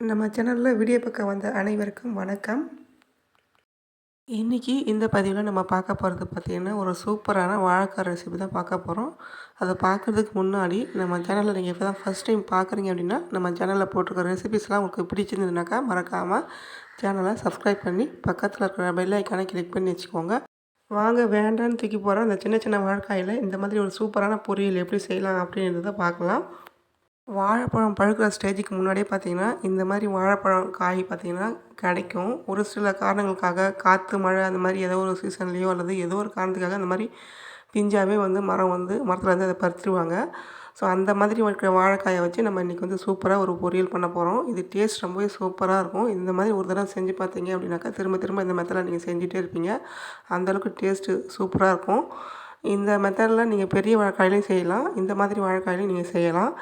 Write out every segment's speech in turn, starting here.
நம்ம சேனலில் வீடியோ பக்கம் வந்த அனைவருக்கும் வணக்கம். இன்றைக்கி இந்த பதிவில் நம்ம பார்க்க போகிறது பார்த்திங்கன்னா ஒரு சூப்பரான வாழைக்காய் ரெசிபி தான் பார்க்க போகிறோம் அதை பார்க்குறதுக்கு முன்னாடி நம்ம சேனலில் நீங்கள் இப்போ தான் ஃபஸ்ட் டைம் பார்க்குறீங்க அப்படின்னா நம்ம சேனலில் போட்டிருக்க ரெசிபிஸ்லாம் உங்களுக்கு பிடிச்சிருந்ததுனாக்கா மறக்காமல் சேனலை சப்ஸ்கிரைப் பண்ணி பக்கத்தில் இருக்கிற பெல் ஐக்கானை கிளிக் பண்ணி வச்சுக்கோங்க. வாங்க வேண்டான்னு தூக்கி போகிற அந்த சின்ன சின்ன வாழைக்காயில் இந்த மாதிரி ஒரு சூப்பரான பொரியல் எப்படி செய்யலாம் அப்படின்றத பார்க்கலாம். வாழைப்பழம் பழுக்கிற ஸ்டேஜுக்கு முன்னாடியே பார்த்திங்கன்னா இந்த மாதிரி வாழைப்பழம் காய் பார்த்திங்கன்னா கிடைக்கும். ஒரு சில காரணங்களுக்காக காற்று மழை அந்த மாதிரி ஏதோ ஒரு சீசன்லேயோ அல்லது ஏதோ ஒரு காரணத்துக்காக அந்த மாதிரி பிஞ்சாகவே வந்து மரம் வந்து மரத்துலேருந்து அதை பறித்துருவாங்க ஸோ அந்த மாதிரி இருக்கிற வாழைக்காயை வச்சு நம்ம இன்றைக்கி வந்து சூப்பராக ஒரு பொரியல் பண்ண போகிறோம் இது டேஸ்ட் ரொம்பவே சூப்பராக இருக்கும். இந்த மாதிரி ஒரு தடவை செஞ்சு பார்த்தீங்க அப்படின்னாக்கா திரும்ப திரும்ப இந்த மெத்தடில் நீங்கள் செஞ்சுட்டே இருப்பீங்க. அந்தளவுக்கு டேஸ்ட்டு சூப்பராக இருக்கும். இந்த மெத்தடில் நீங்கள் பெரிய வாழைக்காயிலையும் செய்யலாம். இந்த மாதிரி வாழைக்காயிலையும் நீங்கள் செய்யலாம்.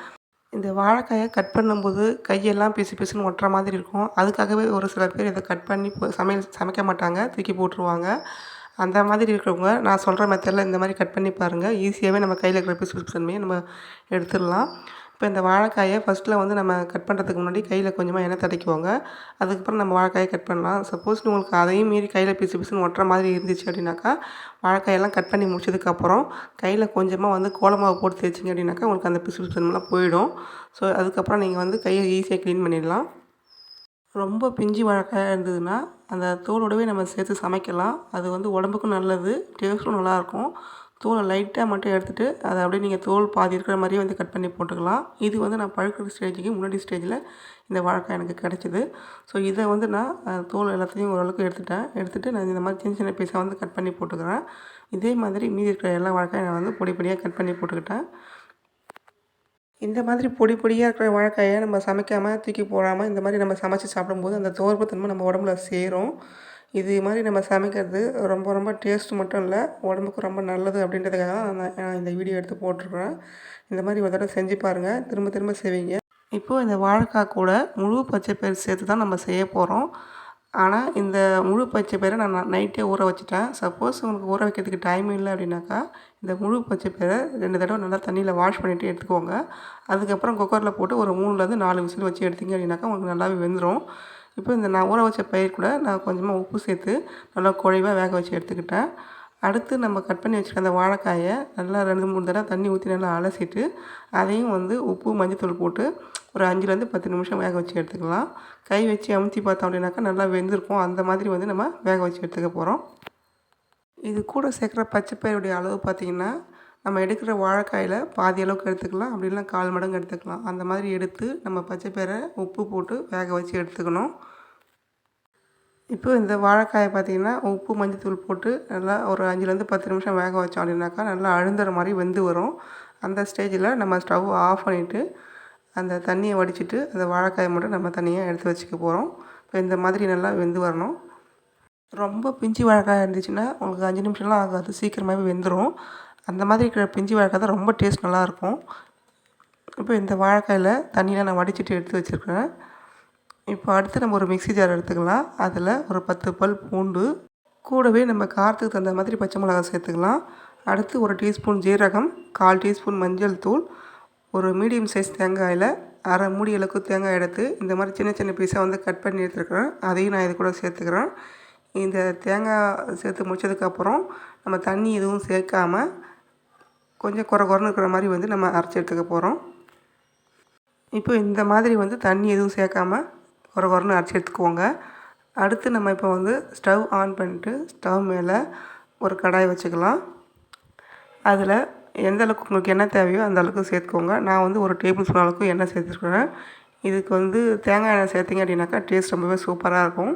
இந்த வாழைக்காயை கட் பண்ணும்போது கையெல்லாம் பிசு பிசுன்னு ஒட்டுற மாதிரி இருக்கும். அதுக்காகவே ஒரு சில பேர் இதை கட் பண்ணி சமையல் சமைக்க மாட்டாங்க. தூக்கி போட்டுருவாங்க. அந்த மாதிரி இருக்கிறவங்க நான் சொல்கிற மெத்தடில் இந்த மாதிரி கட் பண்ணி பாருங்கள் ஈஸியாகவே நம்ம கையில் இருக்கிற பிசு பிசுன்மையை நம்ம எடுத்துடலாம். இப்போ இந்த வாழைக்காயை ஃபஸ்ட்டில் வந்து நம்ம கட் பண்ணுறதுக்கு முன்னாடி கையில் கொஞ்சமாக எண்ணெய் தடைக்குவோங்க அதுக்கப்புறம் நம்ம வாழைக்காயை கட் பண்ணலாம். சப்போஸ் உங்களுக்கு அதையும் மீறி கையில் பிசு பிசுன்னு ஒட்டுற மாதிரி இருந்துச்சு அப்படின்னாக்கா வாழைக்காயெல்லாம் கட் பண்ணி முடிச்சதுக்கப்புறம் கையில் கொஞ்சமாக வந்து கோலமாவு போட்டு தேய்ச்சிங்க அப்படின்னாக்கா உங்களுக்கு அந்த பிசு பிசுலாம் போயிடும். ஸோ அதுக்கப்புறம் நீங்கள் வந்து கையை ஈஸியாக க்ளீன் பண்ணிடலாம். ரொம்ப பிஞ்சு வாழைக்காயாக இருந்ததுன்னா அந்த தோலோடவே நம்ம சேர்த்து சமைக்கலாம். அது வந்து உடம்புக்கும் நல்லது டேஸ்ட்டும் நல்லாயிருக்கும். தோலை லைட்டாக மட்டும் எடுத்துகிட்டு அதை அப்படியே நீங்கள் தோல் பாதி இருக்கிற மாதிரியே வந்து கட் பண்ணி போட்டுக்கலாம். இது வந்து நான் பழுக்கிற ஸ்டேஜுக்கு முன்னாடி ஸ்டேஜில் இந்த வாழைக்காய் எனக்கு கிடச்சிது. ஸோ இதை வந்து நான் தோல் எல்லாத்தையும் ஓரளவுக்கு எடுத்துட்டேன். எடுத்துகிட்டு நான் இந்த மாதிரி சின்ன சின்ன பீஸாக வந்து கட் பண்ணி போட்டுக்கிறேன். இதே மாதிரி மீதி இருக்கிற எல்லா வாழைக்காயும் நான் வந்து பொடி பொடியாக கட் பண்ணி போட்டுக்கிட்டேன். இந்த மாதிரி பொடி பொடியாக இருக்கிற வாழைக்காயை நம்ம சமைக்காமல் தூக்கி போடாமல் இந்த மாதிரி நம்ம சமைச்சு சாப்பிடும்போது அந்த தோர்ப்பு நம்ம உடம்புல சேரும். இது மாதிரி நம்ம சமைக்கிறது ரொம்ப ரொம்ப டேஸ்ட் மட்டும் இல்லை உடம்புக்கு ரொம்ப நல்லது அப்படின்றதுக்காக தான் நான் இந்த வீடியோ எடுத்து போட்டிருக்கிறேன். இந்த மாதிரி ஒரு தடவை செஞ்சு பாருங்கள் திரும்ப திரும்ப செய்வீங்க. இப்போது இந்த வாழைக்காய் கூட முழு பச்சை பயிர் சேர்த்து தான் நம்ம செய்ய போகிறோம் ஆனால் இந்த முழு பச்சை பயிரை நான் நைட்டே ஊற வச்சுட்டேன். சப்போஸ் உங்களுக்கு ஊற வைக்கிறதுக்கு டைம் இல்லை அப்படின்னாக்கா இந்த முழு பச்சை பயிரை ரெண்டு தடவை நல்லா தண்ணியில் வாஷ் பண்ணிவிட்டு எடுத்துக்கோங்க. அதுக்கப்புறம் குக்கரில் போட்டு ஒரு மூணுலேருந்து நாலு விசில் வச்சு எடுத்தீங்க அப்படின்னாக்கா உங்களுக்கு நல்லாவே வெந்துடும் இப்போ இந்த நான் ஊற வச்ச பயிர் கூட நான் கொஞ்சமாக உப்பு சேர்த்து நல்லா குழைவாக வேக வச்சு எடுத்துக்கிட்டேன். அடுத்து நம்ம கட் பண்ணி வச்சுருக்க அந்த வாழைக்காயை நல்லா ரெண்டு மூணு தடவை தண்ணி ஊற்றி நல்லா அலசிட்டு அதையும் வந்து உப்பு மஞ்சத்தூள் போட்டு ஒரு அஞ்சுலேருந்து பத்து நிமிஷம் வேக வச்சு எடுத்துக்கலாம். கை வச்சு அமுத்தி பார்த்தோம் அப்படின்னாக்கா நல்லா வெந்திருக்கும். அந்த மாதிரி வந்து நம்ம வேக வச்சு எடுத்துக்க போகிறோம் இது கூட சேர்க்குற பச்சை பயிருடைய அளவு பார்த்திங்கன்னா நம்ம எடுக்கிற வாழைக்காயில் பாதி அளவுக்கு எடுத்துக்கலாம். அப்படி கால் மடங்கு எடுத்துக்கலாம். அந்த மாதிரி எடுத்து நம்ம பச்சை உப்பு போட்டு வேக வச்சு எடுத்துக்கணும். இப்போ இந்த வாழைக்காயை பார்த்திங்கன்னா உப்பு மஞ்சத்தூள் போட்டு நல்லா ஒரு அஞ்சுலேருந்து பத்து நிமிஷம் வேக வச்சோம் அப்படின்னாக்கா நல்லா அழுந்துற மாதிரி வெந்து வரும். அந்த ஸ்டேஜில் நம்ம ஸ்டவ் ஆஃப் பண்ணிவிட்டு அந்த தண்ணியை வடிச்சிட்டு அந்த வாழைக்காயை மட்டும் நம்ம தனியாக எடுத்து வச்சுக்க போகிறோம் இப்போ இந்த மாதிரி நல்லா வெந்து வரணும். ரொம்ப பிஞ்சு வாழைக்காய் இருந்துச்சுன்னா உங்களுக்கு அஞ்சு நிமிஷம்லாம் ஆகாது. சீக்கிரமாகவே வெந்துடும் அந்த மாதிரி இருக்கிற பிஞ்சு வாழைக்காய் தான் ரொம்ப டேஸ்ட் நல்லாயிருக்கும். இப்போ இந்த வாழைக்காயில் தண்ணியில் நான் வடிச்சிட்டு எடுத்து வச்சுருக்கிறேன். இப்போ அடுத்து நம்ம ஒரு மிக்சி ஜார் எடுத்துக்கலாம். அதில் ஒரு பத்து பல் பூண்டு கூடவே நம்ம காரத்துக்கு தகுந்த மாதிரி பச்சை மிளகாய் சேர்த்துக்கலாம். அடுத்து ஒரு டீஸ்பூன் ஜீரகம் கால் டீஸ்பூன் மஞ்சள் தூள் ஒரு மீடியம் சைஸ் தேங்காயில் அரை மூடி அளவுக்கு தேங்காய் எடுத்து இந்த மாதிரி சின்ன சின்ன பீஸாக வந்து கட் பண்ணி எடுத்துருக்குறேன். அதையும் நான் இது கூட சேர்த்துக்கிறேன். இந்த தேங்காய் சேர்த்து முடிச்சதுக்கப்புறம் நம்ம தண்ணி எதுவும் சேர்க்காமல் கொஞ்சம் குறை குறைன்னு இருக்கிற மாதிரி வந்து நம்ம அரைச்சி எடுத்துக்க போகிறோம் இப்போ இந்த மாதிரி வந்து தண்ணி எதுவும் சேர்க்காம குறை குறைன்னு அரைச்சி எடுத்துக்குவோங்க. அடுத்து நம்ம இப்போ வந்து ஸ்டவ் ஆன் பண்ணிட்டு ஸ்டவ் மேலே ஒரு கடாய் வச்சுக்கலாம். அதில் எந்த அளவுக்கு உங்களுக்கு எண்ணெய் தேவையோ அந்த அளவுக்கு சேர்த்துக்கோங்க. நான் வந்து ஒரு டேபிள் ஸ்பூன் அளவுக்கு எண்ணெய் சேர்த்துருக்குறேன். இதுக்கு வந்து தேங்காய் எண்ணெய் சேர்த்திங்க அப்படின்னாக்கா டேஸ்ட் ரொம்பவே சூப்பராக இருக்கும்.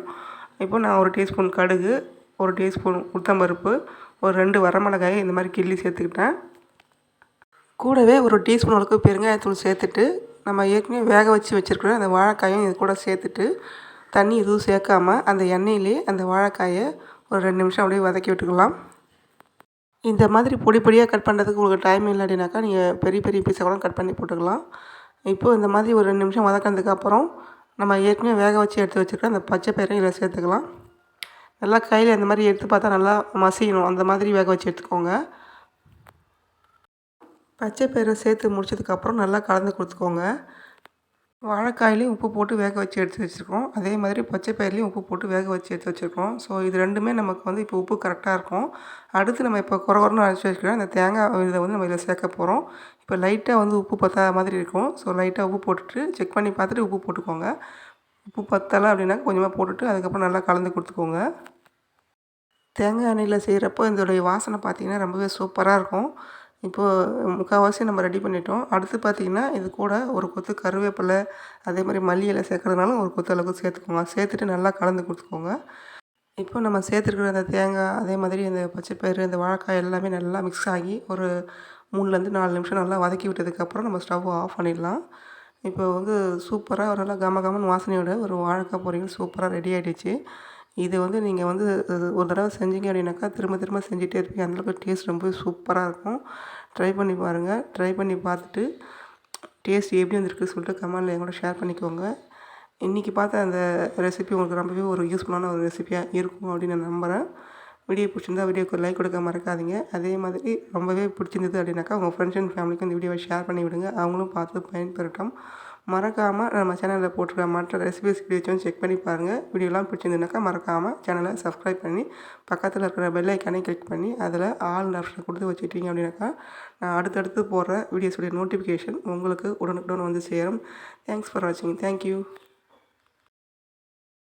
இப்போ நான் ஒரு டீஸ்பூன் கடுகு ஒரு டீஸ்பூன் உளுத்தம்பருப்பு ஒரு ரெண்டு வரமிளகாயை இந்த மாதிரி கிள்ளி சேர்த்துக்கிட்டேன். கூடவே ஒரு டீஸ்பூன் அளவுக்கு பெருங்காயத்தூள் சேர்த்துட்டு நம்ம ஏற்கனவே வேக வச்சு வச்சுருக்கிற அந்த வாழைக்காயும் இது கூட சேர்த்துட்டு தண்ணி எதுவும் சேர்க்காமல் அந்த எண்ணெயிலே அந்த வாழைக்காயை ஒரு ரெண்டு நிமிஷம் அப்படியே வதக்கி விட்டுக்கலாம். இந்த மாதிரி பொடி பொடியாக கட் பண்ணுறதுக்கு உங்களுக்கு டைம் இல்லை அப்படின்னாக்கா நீங்கள் பெரிய பெரிய பீஸை கூட கட் பண்ணி போட்டுக்கலாம். இப்போது இந்த மாதிரி ஒரு ரெண்டு நிமிஷம் வதக்கினதுக்கப்புறம் நம்ம ஏற்கனவே வேக வச்சு எடுத்து வச்சுருக்க அந்த பச்சை பயிரையும் இதில் சேர்த்துக்கலாம். நல்லா கையில் இந்த மாதிரி எடுத்து பார்த்தா நல்லா மசியணும். அந்த மாதிரி வேக வச்சு எடுத்துக்கோங்க. பச்சை பயிரை சேர்த்து முடிச்சதுக்கப்புறம் நல்லா கலந்து கொடுத்துக்கோங்க. வாழைக்காயிலையும் உப்பு போட்டு வேக வச்சு எடுத்து வச்சுருக்கோம். அதே மாதிரி பச்சை பயிர்லேயும் உப்பு போட்டு வேக வச்சு எடுத்து வச்சுருக்கோம். ஸோ இது ரெண்டுமே நமக்கு வந்து இப்போ உப்பு கரெக்டாக இருக்கும். அடுத்து நம்ம இப்போ குறை குறைன்னு அரைச்சி வச்சுக்கலாம். அந்த தேங்காய் இதை வந்து நம்ம இதில் சேர்க்க போகிறோம் இப்போ லைட்டாக வந்து உப்பு பத்தாத மாதிரி இருக்கும். ஸோ லைட்டாக உப்பு போட்டுட்டு செக் பண்ணி பார்த்துட்டு உப்பு போட்டுக்கோங்க. உப்பு பத்தலை அப்படின்னா கொஞ்சமாக போட்டுட்டு அதுக்கப்புறம் நல்லா கலந்து கொடுத்துக்கோங்க. தேங்காய் எண்ணெயில் செய்கிறப்போ இதோடைய வாசனை பார்த்திங்கன்னா ரொம்பவே சூப்பராக இருக்கும். இப்போது முக்கால்வாசி நம்ம ரெடி பண்ணிட்டோம். அடுத்து பார்த்திங்கன்னா இது கூட ஒரு கொத்து கருவேப்பிலை அதே மாதிரி மல்லி இலை சேர்க்குறதுனாலும் ஒரு கொத்து அளவுக்கு சேர்த்துக்கோங்க. சேர்த்துட்டு நல்லா கலந்து கொடுத்துக்கோங்க. இப்போ நம்ம சேர்த்துருக்குற அந்த தேங்காய் அதே மாதிரி இந்த பச்சைப்பயிறு இந்த வாழைக்காய் எல்லாமே நல்லா மிக்ஸ் ஆகி ஒரு மூணுலேருந்து நாலு நிமிஷம் நல்லா வதக்கி விட்டதுக்கப்புறம் நம்ம ஸ்டவ் ஆஃப் பண்ணிடலாம். இப்போ வந்து சூப்பராக ஒரு நல்லா கம கமன்னு வாசனையோட ஒரு வாழைக்காய் பொரியல் சூப்பராக ரெடி ஆகிடுச்சு இது வந்து நீங்கள் வந்து ஒரு தடவை செஞ்சீங்க அப்படின்னாக்கா திரும்ப திரும்ப செஞ்சுட்டே இருப்பீங்க. அந்தளவுக்கு டேஸ்ட் ரொம்ப சூப்பராக இருக்கும். ட்ரை பண்ணி பாருங்கள் ட்ரை பண்ணி பார்த்துட்டு டேஸ்ட் எப்படி வந்துருக்குன்னு சொல்லிட்டு கமெண்டில் என் கூட ஷேர் பண்ணிக்கோங்க. இன்றைக்கி பார்த்த அந்த ரெசிபி உங்களுக்கு ரொம்பவே ஒரு யூஸ்ஃபுல்லான ஒரு ரெசிபியாக இருக்கும் அப்படின்னு நான் நம்புகிறேன் வீடியோ பிடிச்சிருந்தா வீடியோக்கு லைக் கொடுக்க மறக்காதீங்க. அதே மாதிரி ரொம்பவே பிடிச்சிருந்தது அப்படின்னாக்கா உங்கள் ஃப்ரெண்ட்ஸ் அண்ட் ஃபேமிலிக்கு இந்த வீடியோவை ஷேர் பண்ணி விடுங்க. அவங்களும் பார்த்து பயன்பெறட்டும். மறக்காமல் நம்ம சேனலில் போட்டிருக்க மற்ற ரெசிபிஸ் வீடியோச்சும் செக் பண்ணி பாருங்கள் வீடியோலாம் பிடிச்சிருந்துனாக்கா மறக்காமல் சேனலை சப்ஸ்கிரைப் பண்ணி பக்கத்தில் இருக்கிற பெல் ஐக்கானே கிளிக் பண்ணி அதில் ஆல் ஆப்ஷன் கொடுத்து வச்சுட்டீங்க அப்படின்னாக்கா நான் அடுத்தடுத்து போடுற வீடியோஸுடைய நோட்டிஃபிகேஷன் உங்களுக்கு உடனுக்குடன் வந்து சேரும். தேங்க்ஸ் ஃபார் வாட்சிங் தேங்க்யூ